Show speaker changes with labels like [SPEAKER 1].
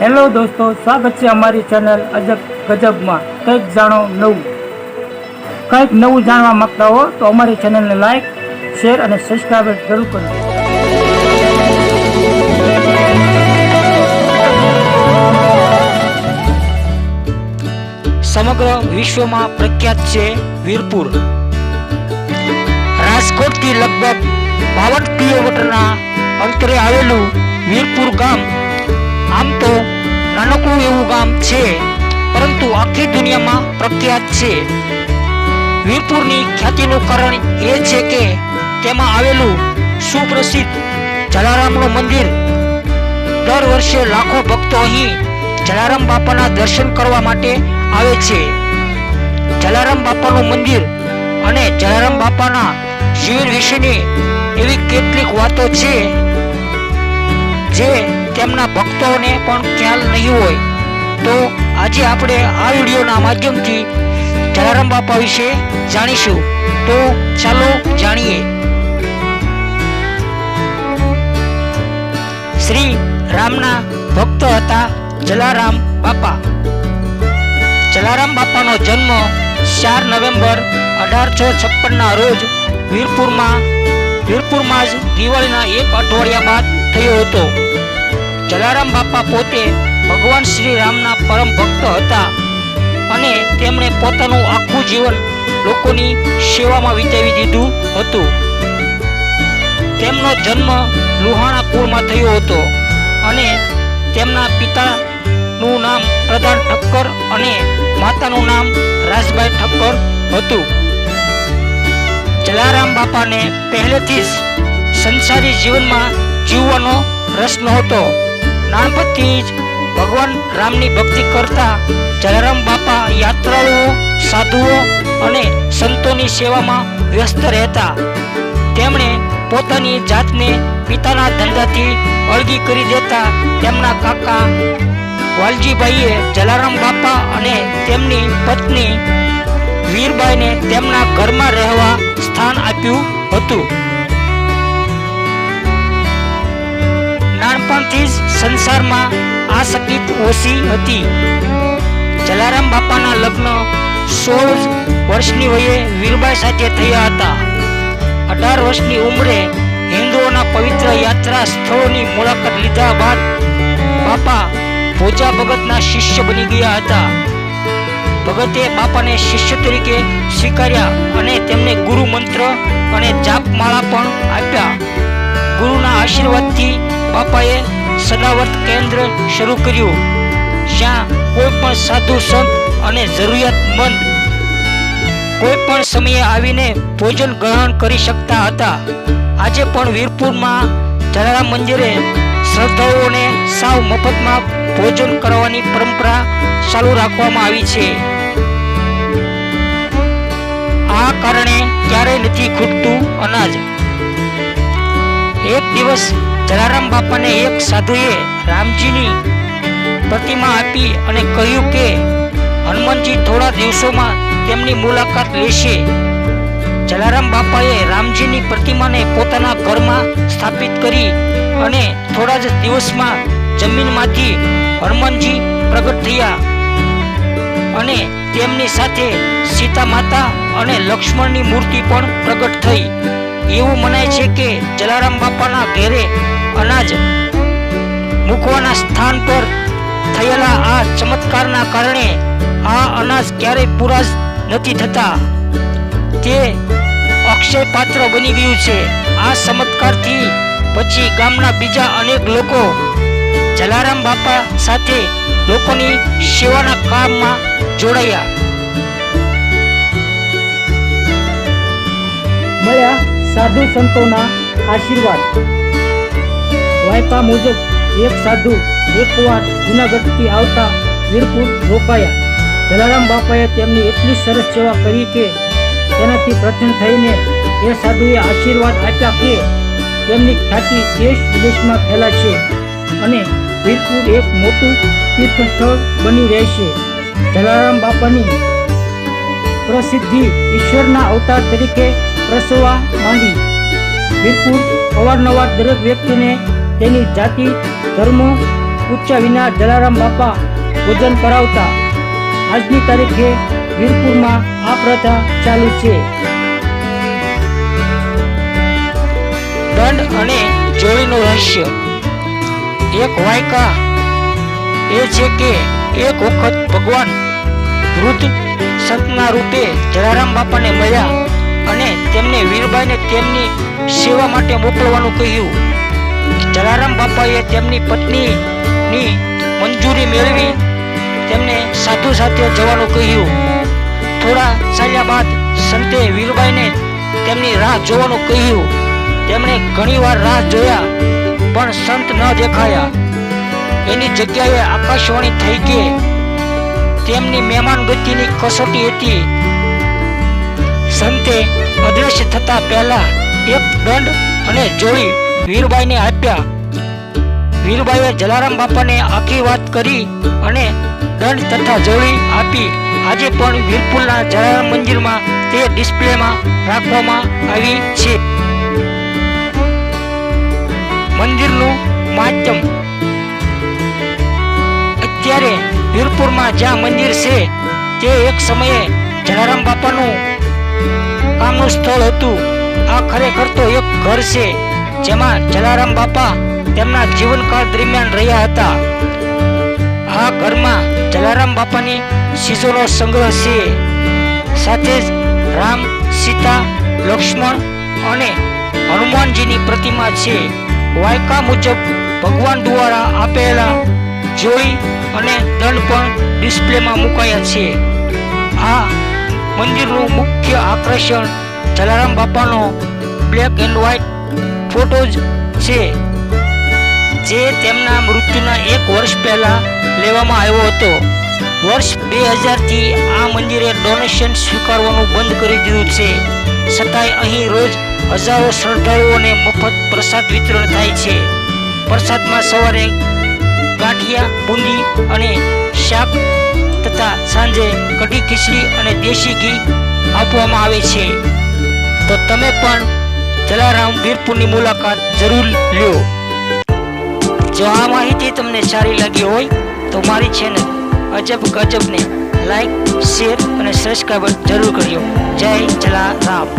[SPEAKER 1] Hello દોસ્તો, સ્વાગત છે અમારી ચેનલ અજબ ગજબમાં. કંઈક જાણો નવું. કંઈક નવું જાણવા માંગતા હો તો અમારી ચેનલને લાઈક, શેર અને સબસ્ક્રાઈબ જરૂર કરો
[SPEAKER 2] સમગ્ર વિશ્વમાં પ્રખ્યાત છે વીરપુર. રાજકોટથી લગભગ બાવન કિલોમીટરના અંતરે આવેલું વીરપુર એવું ગામ છે, પરંતુ આખી દુનિયામાં પ્રખ્યાત છે. વીરપુરની ખ્યાતિનું કારણ એ છે કે તેમાં આવેલું સુપ્રસિદ્ધ જલારામનું મંદિર. દર વર્ષે લાખો ભક્તો અહીં જલારામ બાપાના દર્શન કરવા માટે આવે છે. જલારામ બાપાનું મંદિર અને જલારામ બાપાના જીવન વિશેની એવી કેટલીક વાતો છે, જે તેમના ભક્તોને પણ ખ્યાલ નહીં હોય. તો આજે આપણે આ વિડીયોના માધ્યમથી જલારામ બાપા વિશે જાણીશું. તો ચાલો જાણીએ. શ્રી રામના ભક્ત હતા જલારામ બાપા. જલારામ બાપાનો જન્મ ચાર નવેમ્બર અઢારસો છપ્પનના રોજ વીરપુરમાં વીરપુરમાં જ દિવાળીના એક અઠવાડિયા બાદ થયો હતો. જલારામ બાપા પોતે ભગવાન શ્રી રામના પરમ ભક્ત હતા અને તેમણે પોતાનું આખું જીવન લોકોની સેવામાં વિતાવી દીધું હતું. તેમનો જન્મ લુહાણા કુળમાં થયો હતો અને તેમના પિતાનું નામ પ્રધાન ઠક્કર અને માતાનું નામ રાજભાઈ ઠક્કર હતું. જલારામ બાપાને પહેલેથી જ સંસારી જીવનમાં જીવવાનો રસ નહોતો. નાનપણથી જ ભગવાન રામની ભક્તિ કરતા જલારામ બાપા યાત્રાળુઓ, સાધુઓ અને સંતોની સેવામાં વ્યસ્ત રહેતા. તેમણે પોતાની જાતને પિતાના ધંધાથી અળગી કરી દેતા તેમના કાકા વાલજીભાઈએ જલારામ બાપા અને તેમની પત્ની વીરબાઈને તેમના ઘરમાં રહેવા સ્થાન આપ્યું હતું. નાનપણથી જ સંસારમાં આસક્તિ ઓછી હતી. જલારામ બાપાના લગ્ન સોળ વર્ષની વયે વીરબાઈ સાથે થયા હતા. અઢાર વર્ષની ઉંમરે હિન્દુઓના પવિત્ર યાત્રા સ્થળોની મુલાકાત લીધા બાદ બાપા ભોજા ભગતના શિષ્ય બની ગયા હતા. ભગતે બાપાને શિષ્ય તરીકે સ્વીકાર્યા અને તેમને ગુરુ મંત્ર અને જાપમાળા પણ આપ્યા. ગુરુના આશીર્વાદથી બાપાએ સદાવર્ત કેન્દ્ર શરૂ કર્યું. જ્યાં કોઈ પણ સાધુ સંત અને જરૂરિયાતમંદ કોઈ પણ સમયે આવીને ભોજન ગ્રહણ કરી શકતા હતા. આજે પણ વીરપુરમાં જલારામ મંદિરે શ્રદ્ધાળુઓને સાવ મફતમાં ભોજન કરવાની પરંપરા ચાલુ રાખવામાં આવી છે. આ કારણે ક્યારેય નથી ખૂટતું અનાજ. એક દિવસ જલારામ બાપાને એક સાધુએ રામજીની પ્રતિમા આપી અને કહ્યું કે, હનુમાનજી થોડા દિવસોમાં તેમની મુલાકાત લેશે. જલારામ બાપાએ રામજીની પ્રતિમાને પોતાના ઘરમાં સ્થાપિત કરી અને થોડા જ દિવસમાં જમીનમાંથી હનુમાનજી પ્રગટ થયા અને તેમની સાથે સીતા માતા અને લક્ષ્મણની મૂર્તિ પણ પ્રગટ થઈ. એવું મનાય છે કે જલારામ બાપાના ઘેરે અનાજ મૂકવાના સ્થાન પર થયેલા આ ચમત્કારના કારણે આ અનાજ ક્યારેય પૂરા નથી થતા. તે અક્ષય પાત્ર બની ગયું છે. આ ચમત્કારથી પછી ગામના બીજા અનેક લોકો જલારામ બાપા સાથે લોકોની સેવાના કામમાં જોડાયા.
[SPEAKER 1] મળ્યા. સાધુ સંતોના આશીર્વાદ. વાયકા મુજબ એક સાધુ એકવાર જૂનાગઢથી આવતા વીરપુર રોકાયા જલારામ બાપાએ તેમની એટલી સરસ સેવા કરી કે તેનાથી પ્રસન્ન થઈને એ સાધુએ આશીર્વાદ આપ્યા કે તેમની ખ્યાતિ દેશ વિદેશમાં ફેલાશે અને વીરપુર એક મોટું તીર્થસ્થળ બની રહેશે. જલારામ બાપાની પ્રસિદ્ધિ ઈશ્વરના અવતાર તરીકે પ્રસવવા માંડી. વીરપુર અવારનવાર દરેક વ્યક્તિને તેની જાતિ, ધર્મ ઉચ્ચા વિના જલારામ બાપા ભોજન કરાવતા. આજની તારીખે વીરપુરમાં આ પ્રથા ચાલુ છે.
[SPEAKER 2] દંડ અને જોઈનું રહસ્ય. એક વાયકા એ છે કે એક વખત ભગવાન વૃદ્ધ સંતના રૂપે જલારામ બાપાને મળ્યા. અને તેમને વીરબાઈને તેમની સેવા માટે મોકલવાનું કહ્યું. જલારામ બાપાએ તેમની પત્નીની મંજૂરી મેળવી, તેમને સાધુ સાથે જવાનું કહ્યું. થોડા ચાલ્યા બાદ સંતે વીરબાઈને તેમની રાહ જોવાનું કહ્યું. તેમણે ઘણીવાર રાહ જોયા, પણ સંત ન દેખાયા. એની જગ્યાએ આકાશવાણી થઈ કે તેમની મહેમાન ગતિની કસોટી હતી. સંતે અદ્રશ્ય થતા પહેલા એક દંડ અને જોડી વીરબાઈને આપ્યા. વીરબાઈએ જલારામ બાપાને આખી વાત કરી અને દંડ તથા જોડી આપી. આજે પણ વીરપુરના જલારામ મંદિરમાં તે ડિસ્પ્લેમાં રાખવામાં આવી છે. મંદિરનું માધ્યમ અત્યારે વીરપુરમાં જ્યાં મંદિર છે, તે એક સમયે જલારામ બાપાનું કામનું સ્થળ હતું. આ ખરેખર તો એક ઘર છે, જેમાં જલારામ બાપા તેમના જીવનકાળ દરમિયાન રહ્યા હતા. આ ઘરમાં જલારામ બાપાની શીશોનો સંગ્રહ છે. સાથે જ રામ, સીતા, લક્ષ્મણ અને હનુમાનજીની પ્રતિમા છે. વાયકા મુજબ ભગવાન દ્વારા આપેલા જોડી અને દંડ પણ ડિસ્પ્લેમાં મુકાયા છે. આ મંદિરનું મુખ્ય આકર્ષણ જલારામ બાપાનો બ્લેક એન્ડ વ્હાઇટ જ છે, જે તેમના મૃત્યુના એક વર્ષ પહેલા લેવામાં આવ્યો હતો. વર્ષ બે હજારથી આ મંદિરે ડોનેશન સ્વીકારવાનું બંધ કરી દીધું છે. છતાંય અહીં રોજ હજારો શ્રદ્ધાળુઓને મફત પ્રસાદ વિતરણ થાય છે. પ્રસાદમાં સવારે ગાંઠિયા, બુંદી અને શાક તથા સાંજે કઢી ખીચડી અને દેશી ઘી આપવામાં આવે છે. તો તમે પણ જલારામ વીરપુરની મુલાકાત જરૂર લ્યો. જો આ માહિતી તમને સારી લાગી હોય, તો મારી ચેનલ અજબ ગજબને લાઈક શેર અને સબસ્ક્રાઈબ જરૂર કર્યો. જય જલારામ.